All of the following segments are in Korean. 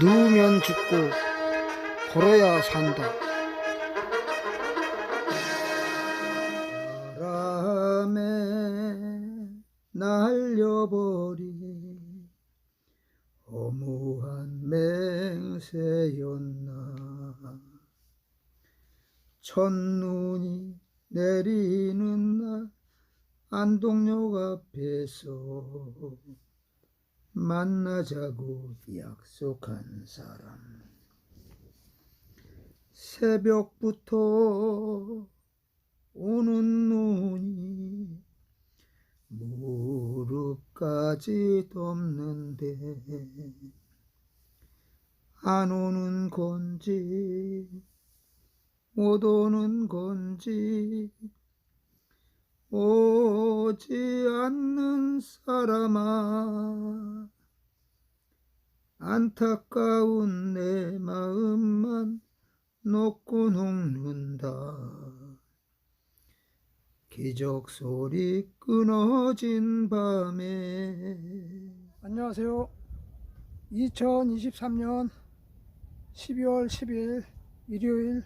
누우면 죽고 걸어야 산다. 바람에 날려버린 허무한 맹세였나 첫눈이 내리는 날 안동역 앞에서 만나자고 약속한 사람. 새벽부터 오는 눈이 무릎까지 덮는데 안 오는 건지 못 오는 건지 오지 않는 사람아 안타까운 내 마음만 놓고 녹는다. 기적 소리 끊어진 밤에. 안녕하세요. 2023년 12월 10일 일요일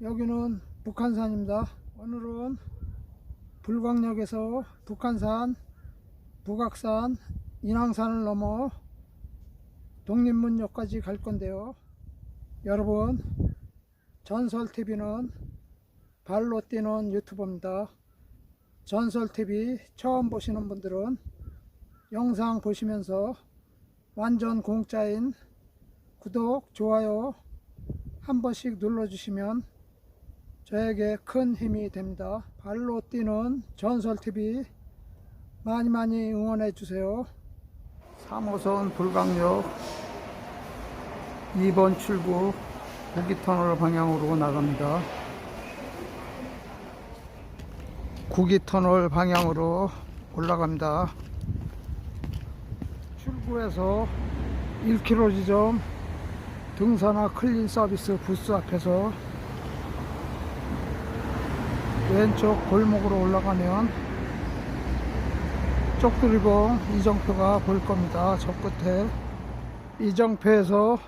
여기는 북한산입니다. 오늘은 불광역에서 북한산, 북악산, 인왕산을 넘어 독립문역까지 갈 건데요. 여러분, 전설TV는 발로 뛰는 유튜버입니다. 전설TV 처음 보시는 분들은 영상 보시면서 완전 공짜인 구독, 좋아요 한 번씩 눌러주시면 저에게 큰 힘이 됩니다. 발로 뛰는 전설TV 많이 많이 응원해 주세요. 3호선 불광역 2번 출구 구기터널 방향으로 나갑니다. 구기터널 방향으로 올라갑니다. 출구에서 1km 지점 등산화 클린 서비스 부스 앞에서 왼쪽 골목으로 올라가면 쪽두리봉 이정표가 보일 겁니다. 저 끝에 이정표에서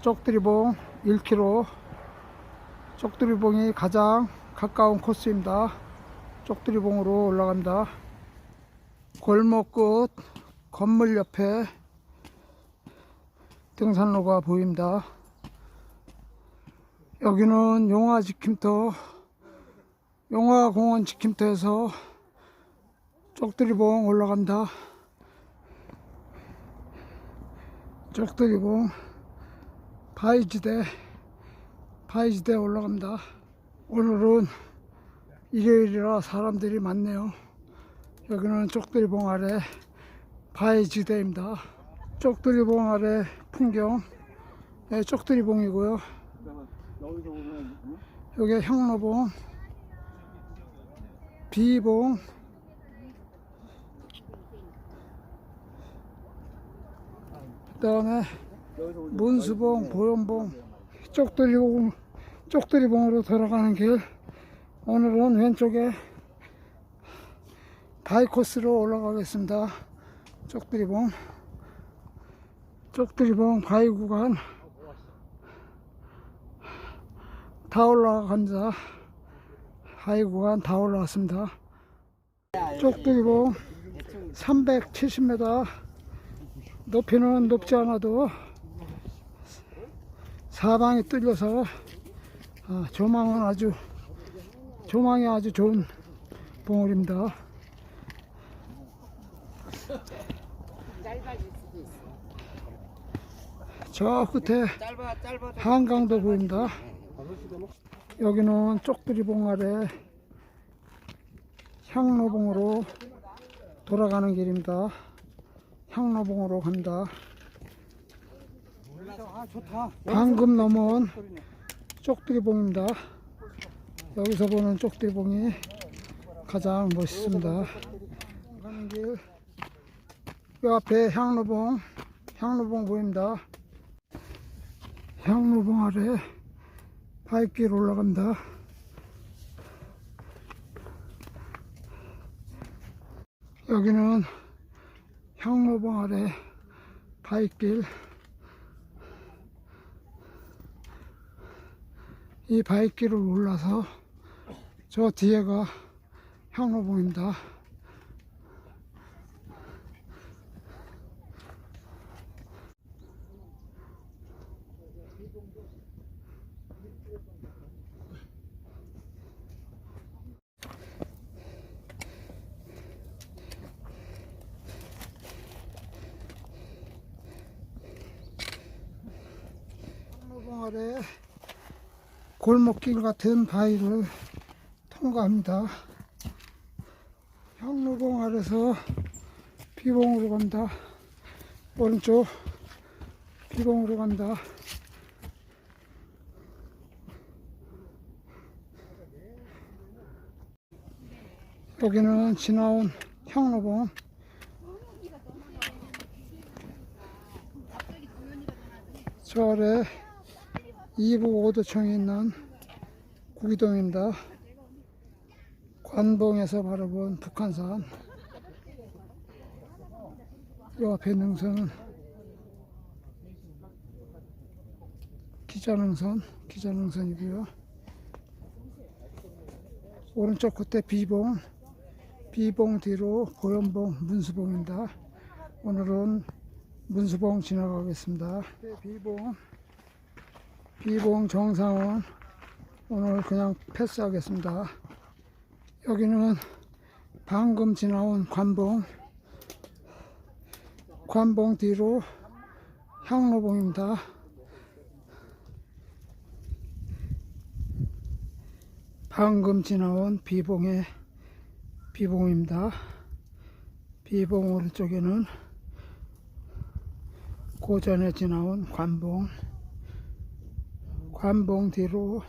쪽두리봉 1km 쪽두리봉이 가장 가까운 코스입니다. 쪽두리봉으로 올라갑니다. 골목 끝 건물 옆에 등산로가 보입니다. 여기는 용화 지킴터 용화공원 지킴터에서 쪽두리봉 올라간다. 쪽두리봉 바위지대 바위지대 올라갑니다. 오늘은 일요일이라 사람들이 많네요. 여기는 쪽두리봉 아래 바위지대입니다. 쪽두리봉 아래 풍경 네, 쪽두리봉이고요. 여기 향로봉 비봉 그 다음에 문수봉 보현봉 쪽두리봉 쪽두리봉으로 돌아가는 길. 오늘은 왼쪽에 바이코스로 올라가겠습니다. 쪽두리봉. 쪽두리봉 바위 구간. 다 올라간다 구간 다 올라왔습니다 쪽두리봉 370m 높이는 높지 않아도 사방이 뚫려서 아, 조망은 아주 조망이 아주 좋은 봉우리입니다. 저 끝에 한강도 보입니다. 여기는 쪽두리봉 아래 향로봉으로 돌아가는 길입니다. 향로봉으로 간다. 방금 넘어온 쪽두리봉입니다. 여기서 보는 쪽두리봉이 가장 멋있습니다. 가는 길, 그 앞에 향로봉, 향로봉 보입니다. 향로봉 아래 바위길 올라간다. 여기는 형호봉 아래 바위길 이 바위길을 올라서 저 뒤에가 형호봉입니다. 아래 골목길 같은 바위를 통과합니다. 향로봉 아래서 비봉으로 간다. 오른쪽 비봉으로 간다. 여기는 지나온 향로봉. 저 아래 이북 오도청에 있는 구기동입니다. 관봉에서 바라본 북한산. 이 앞에 능선은 기자능선, 기자능선이고요. 오른쪽 끝에 비봉, 비봉 뒤로 고연봉, 문수봉입니다. 오늘은 문수봉 지나가겠습니다. 네, 비봉, 비봉 정상은 오늘 그냥 패스하겠습니다. 여기는 방금 지나온 관봉, 관봉 뒤로 향로봉입니다. 방금 지나온 비봉의 비봉입니다. 비봉 오른쪽에는 고전에 지나온 관봉, 관봉 뒤로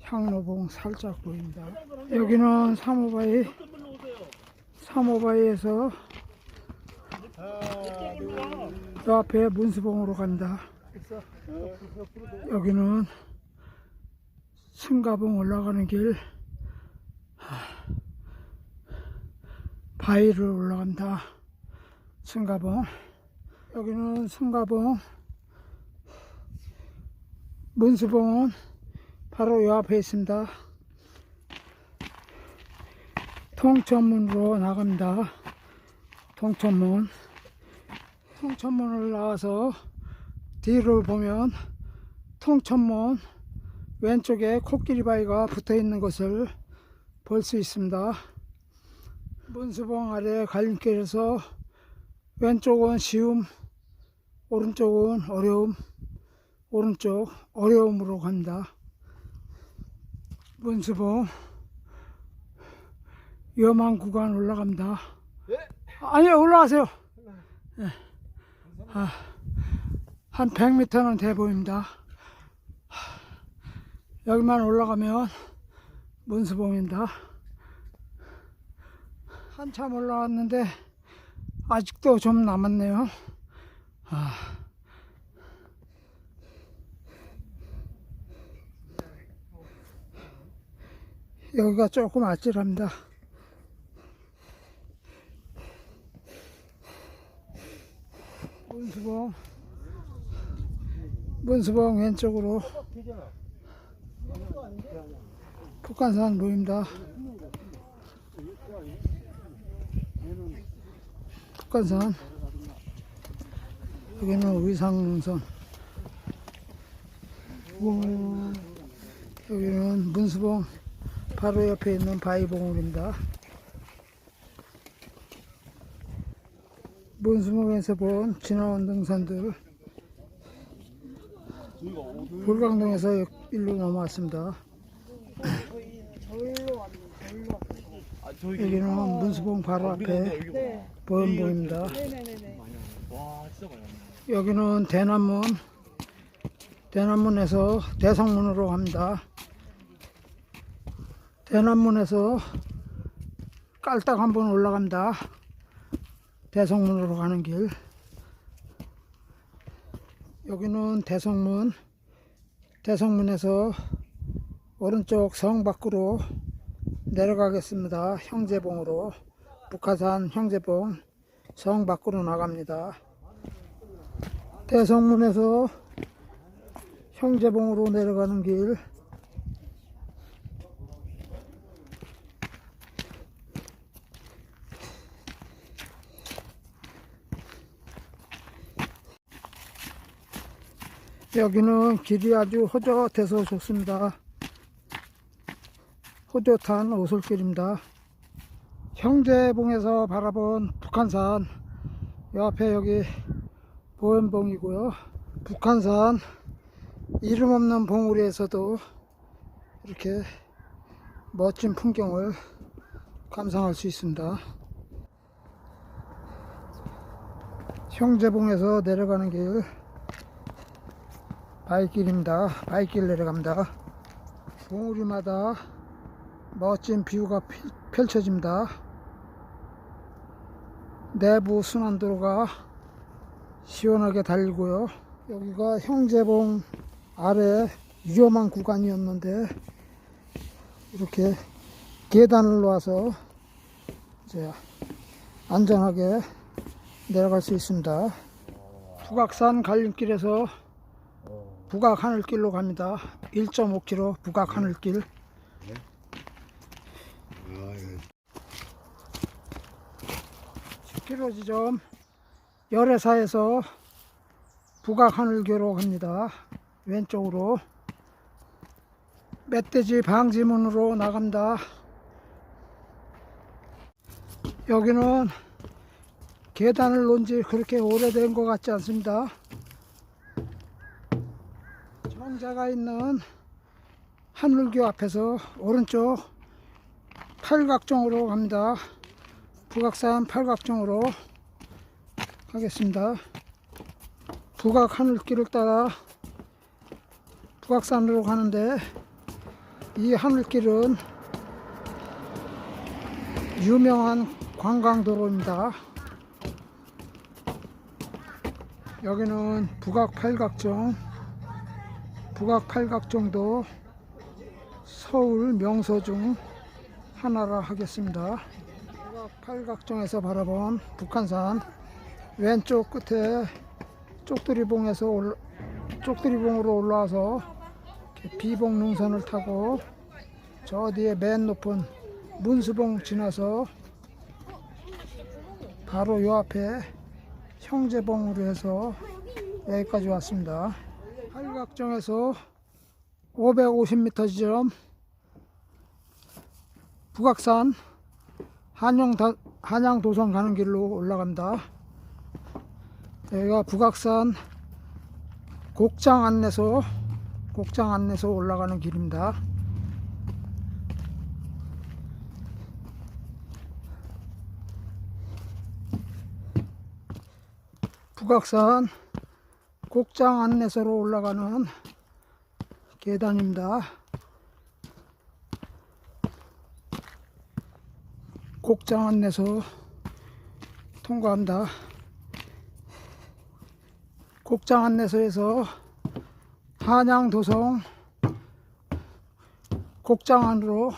향로봉 살짝 보입니다. 여기는 사모바이, 사모바이에서 저 앞에 문수봉으로 간다. 여기는 승가봉 올라가는 길, 하, 바위를 올라간다. 승가봉. 여기는 승가봉. 문수봉은 바로 요 앞에 있습니다. 통천문으로 나갑니다. 통천문. 통천문을 나와서 뒤를 보면 통천문 왼쪽에 코끼리 바위가 붙어 있는 것을 볼 수 있습니다. 문수봉 아래 갈림길에서 왼쪽은 쉬움, 오른쪽은 어려움, 오른쪽 어려움으로 간다. 문수봉 위험한 구간 올라갑니다. 아니요 올라가세요. 예. 아, 한 100m는 돼 보입니다. 여기만 올라가면 문수봉입니다. 한참 올라왔는데 아직도 좀 남았네요. 아. 여기가 조금 아찔합니다. 문수봉, 문수봉 왼쪽으로 북한산 보입니다. 북한산 여기는 의상선. 여기는 문수봉 바로 옆에 있는 바위봉우리입니다. 문수봉에서 본 지나온 등산들 불광동에서 일로 넘어왔습니다. 여기는 문수봉 바로 앞에 보현봉입니다. 여기는 대남문, 대남문에서 대성문으로 갑니다. 대남문에서 깔딱 한번 올라갑니다. 대성문으로 가는 길. 여기는 대성문, 대성문에서 오른쪽 성 밖으로 내려가겠습니다. 형제봉으로 북한산 형제봉 성 밖으로 나갑니다. 대성문에서 형제봉으로 내려가는 길 여기는 길이 아주 호젓해서 좋습니다. 호젓한 오솔길입니다. 형제봉에서 바라본 북한산 옆에 여기 보현봉이고요. 북한산 이름 없는 봉우리에서도 이렇게 멋진 풍경을 감상할 수 있습니다. 형제봉에서 내려가는 길 바위길입니다. 바위길 내려갑니다. 봉우리마다 멋진 뷰가 펼- 펼쳐집니다. 내부 순환도로가 시원하게 달리고요. 여기가 형제봉 아래 위험한 구간이었는데 이렇게 계단을 놓아서 이제 안전하게 내려갈 수 있습니다. 북악산 갈림길에서 북악 하늘길로 갑니다. 1.5km 북악 하늘길. 10km 지점 열애사에서 북악 하늘교로 갑니다. 왼쪽으로 멧돼지 방지문으로 나갑니다. 여기는 계단을 놓은 지 그렇게 오래된 것 같지 않습니다. 정자가 있는 하늘교 앞에서 오른쪽 팔각정으로 갑니다. 북악산 팔각정으로 가겠습니다. 북악 하늘길을 따라 북악산으로 가는데 이 하늘길은 유명한 관광도로입니다. 여기는 북악 팔각정, 북악 팔각정도 서울 명소 중 하나라 하겠습니다. 북악 팔각정에서 바라본 북한산 왼쪽 끝에 쪽두리봉에서 올라, 쪽두리봉으로 올라와서 비봉 능선을 타고 저 뒤에 맨 높은 문수봉 지나서 바로 요 앞에 형제봉으로 해서 여기까지 왔습니다. 팔각정에서 550m 지점 북악산 한영 한양도선 가는 길로 올라갑니다. 여기가 북악산 곡장 안내소 곡장 안내소 올라가는 길입니다. 북악산 곡장 안내소로 올라가는 계단입니다. 곡장 안내소 통과합니다. 곡장 안내소에서 한양도성 곡장 안으로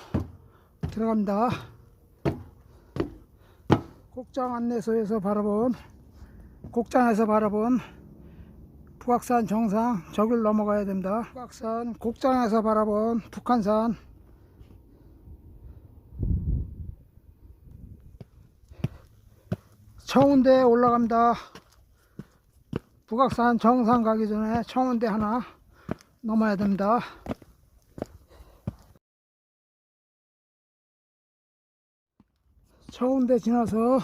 들어갑니다. 곡장 안내소에서 바라본 곡장에서 바라본 북악산 정상 저길 넘어가야 됩니다. 북악산 곡장에서 바라본 북한산 청운대에 올라갑니다. 북악산 정상 가기 전에 청운대 하나 넘어야 됩니다. 청운대 지나서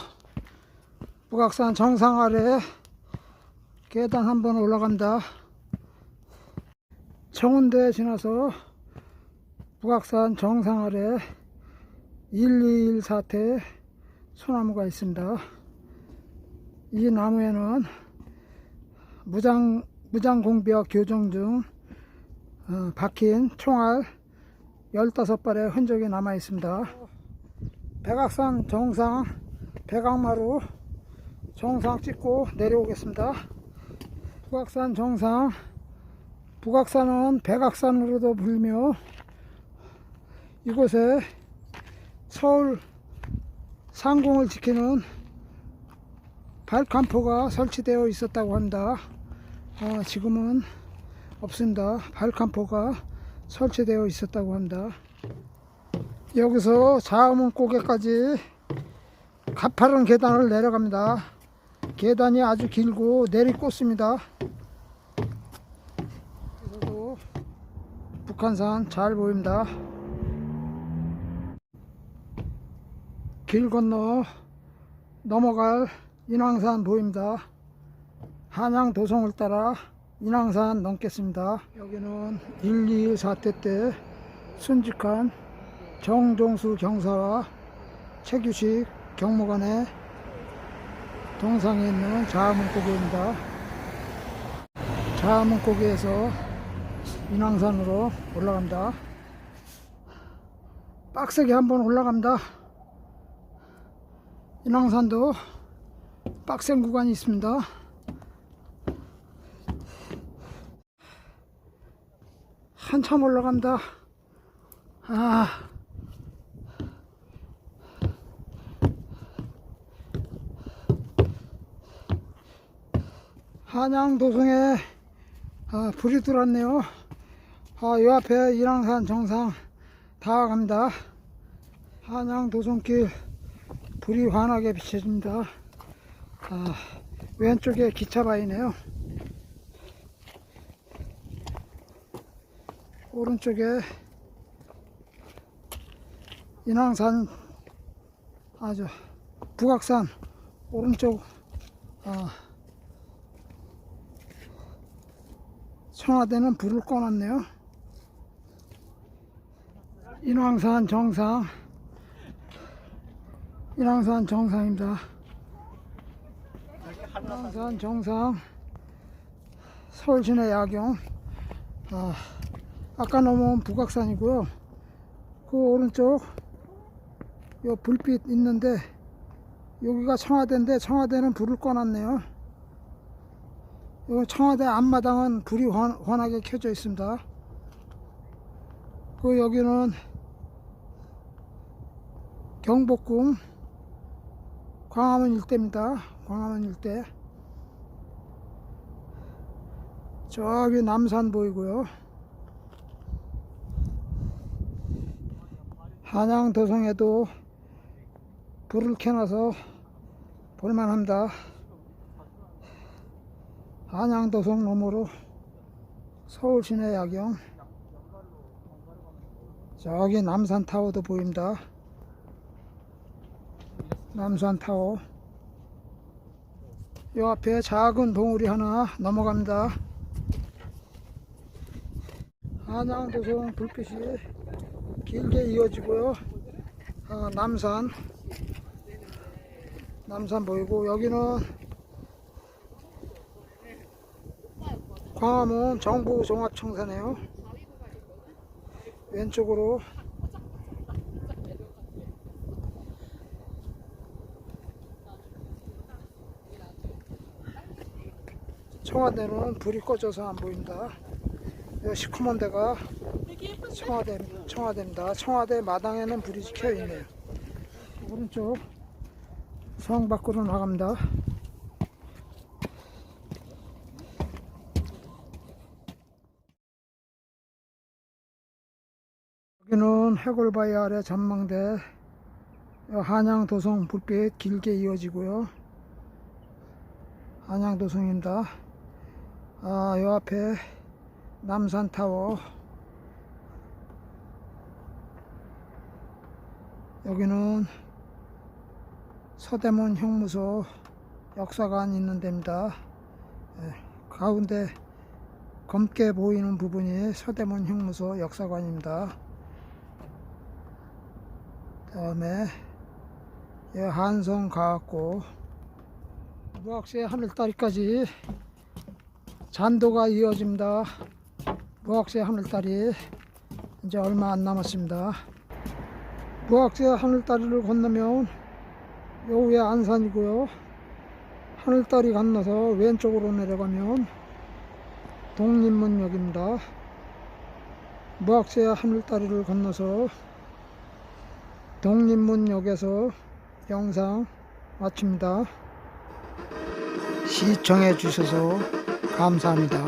북악산 정상 아래 계단 한 번 올라갑니다. 청운대 지나서 북악산 정상 아래 121 사태 소나무가 있습니다. 이 나무에는 무장, 무장공비와 교정 중 어, 박힌 총알 15발의 흔적이 남아 있습니다. 백악산 정상 백악마루 정상 찍고 내려오겠습니다. 북악산 정상 북악산은 백악산으로도 불리며 이곳에 서울 상공을 지키는 발칸포가 설치되어 있었다고 한다. 아, 지금은 없습니다. 발칸포가 설치되어 있었다고 한다. 여기서 자음은 고개까지 가파른 계단을 내려갑니다. 계단이 아주 길고 내리꽂습니다. 북한산 잘 보입니다. 길 건너 넘어갈 인왕산 보입니다. 한양 도성을 따라 인왕산 넘겠습니다. 여기는 1, 2, 4태 때 순직한 정종수 경사와 최규식 경무관의 동상에 있는 자문고개입니다. 자문고개에서 인왕산으로 올라갑니다. 빡세게 한번 올라갑니다. 인왕산도 빡센 구간이 있습니다. 한참 올라간다. 아. 한양 도성에 아, 불이 들어왔네요. 아, 요 앞에 인왕산 정상 다 갑니다. 한양 도성길 불이 환하게 비춰집니다. 아, 왼쪽에 기차 바이네요. 오른쪽에 인왕산 아주 북악산 오른쪽 아, 청와대는 불을 꺼놨네요. 인왕산 정상 인왕산 정상입니다. 인왕산 정상 서울 시내 야경 아, 아까 넘어온 북악산이고요. 그 오른쪽 요 불빛 있는데 여기가 청와대인데 청와대는 불을 꺼놨네요. 요 청와대 앞마당은 불이 환, 환하게 켜져 있습니다. 그 여기는 경복궁 광화문 일대입니다. 광화문 일대. 저기 남산 보이고요. 한양 도성에도 불을 켜놔서 볼만합니다. 한양 도성 너머로 서울 시내 야경. 저기 남산 타워도 보입니다. 남산 타워. 요 앞에 작은 봉우리 하나 넘어갑니다. 한양 도성 불빛이 길게 이어지고요. 아, 남산 남산 보이고 여기는 광화문 정부 종합청사네요. 왼쪽으로 청와대는 불이 꺼져서 안 보인다. 이 시커먼 데가 청와대, 청와대입니다. 청와대 마당에는 불이 켜 있네요. 오른쪽 성 밖으로 나갑니다. 여기는 해골바위 아래 전망대 한양 도성 불빛 길게 이어지고요. 한양 도성입니다. 아, 요 앞에 남산 타워 여기는 서대문 형무소 역사관 있는 데입니다. 예, 가운데 검게 보이는 부분이 서대문 형무소 역사관입니다. 다음에 예, 한성 가학고 무학세 하늘다리까지 잔도가 이어집니다. 무학세 하늘다리 이제 얼마 안 남았습니다. 무학세 하늘다리를 건너면 요 위에 안산이고요. 하늘다리 건너서 왼쪽으로 내려가면 독립문역입니다. 무학세 하늘다리를 건너서 독립문역에서 영상 마칩니다. 시청해 주셔서 감사합니다.